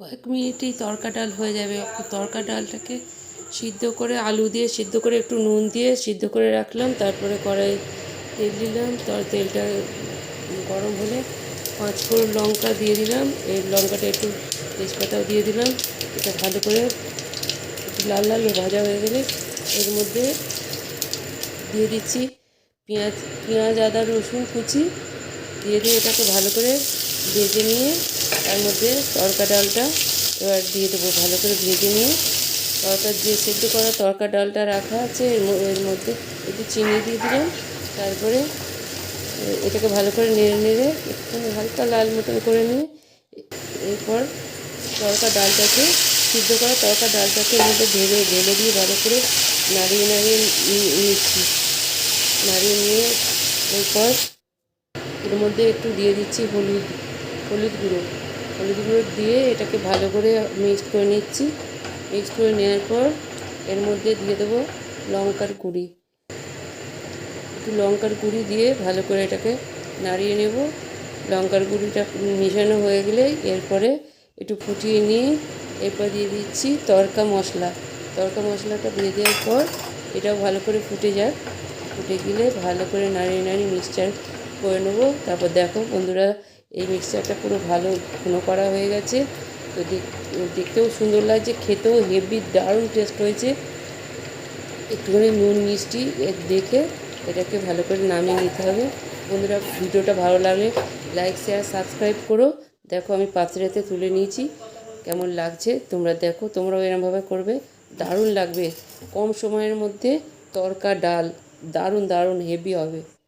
কয়েক মিনিটেই তরকা ডাল হয়ে যাবে। তরকা ডালটাকে সিদ্ধ করে আলু দিয়ে সিদ্ধ করে একটু নুন দিয়ে সিদ্ধ করে রাখলাম, তারপরে কড়াই তেল দিলাম। তার তেলটা গরম হলে পাঁচ ফোড়ন লঙ্কা দিয়ে দিলাম। এই লঙ্কাটা একটু তেজপাতাও দিয়ে দিলাম। এটা ভালো করে একটু লাল লাল ভাজা হয়ে গেলে এর মধ্যে দিয়ে দিচ্ছি পেঁয়াজ পেঁয়াজ, আদা, রসুন কুচি। দিয়ে দিয়ে এটাকে ভালো করে ভেজে নিয়ে তার মধ্যে তরকা ডালটা এবার দিয়ে দেবো ভালো করে ভেজে নিয়ে। তরকার যে সেদ্ধ করা তরকা ডালটা রাখা আছে, এর মধ্যে একটু চিনি দিয়ে দিলাম। তারপরে এটাকে ভালো করে নেড়ে নেড়ে একটুখানি হালকা লাল মতন করে নিয়ে এরপর তরকা ডালটাকে, সিদ্ধ করা তরকা ডালটাকে এর মধ্যে ঢেলে ঢেলে দিয়ে ভালো করে নাড়িয়ে নাড়িয়ে নিচ্ছি। নাড়িয়ে নিয়ে এরপর এর মধ্যে একটু দিয়ে দিচ্ছি হলুদ হলুদ গুঁড়ো। হলুদ গুঁড়ো দিয়ে এটাকে ভালো করে মিক্সড করে নিচ্ছি। মিক্সড করে নেওয়ার পর এর মধ্যে দিয়ে দেবো লঙ্কার গুঁড়ি। একটু লঙ্কার গুঁড়ি দিয়ে ভালো করে এটাকে নাড়িয়ে নেব। লঙ্কার গুঁড়িটা মিশানো হয়ে গেলে এরপরে একটু ফুটিয়ে নিয়ে এরপর দিয়ে দিচ্ছি তরকা মশলা। তরকা মশলাটা দিয়ে দেওয়ার পর এটাও ভালো করে ফুটে যাক। ফুটে গেলে ভালো করে নাড়িয়ে নাড়িয়ে মিক্সচার করে নেব। তারপর দেখো বন্ধুরা এই মিক্সচারটা পুরো ভালো ঘন করা হয়ে গেছে। তো দেখ- দেখতেও সুন্দর লাগছে, খেতেও হেভি দারুণ টেস্ট হয়েছে। একটুখানি নুন, মিষ্টি দেখে এটাকে ভালো করে নামিয়ে নিতে হবে। বন্ধুরা, ভিডিওটা ভালো লাগলে লাইক শেয়ার সাবস্ক্রাইব করো। দেখো আমি পাত্রেতে তুলে নিয়েছি, কেমন লাগছে তোমরা দেখো, তোমরাও এরমভাবে করবে। দারুণ লাগবে, কম সময়ের মধ্যে তরকা, ডাল, দারুণ দারুণ হেভি হবে।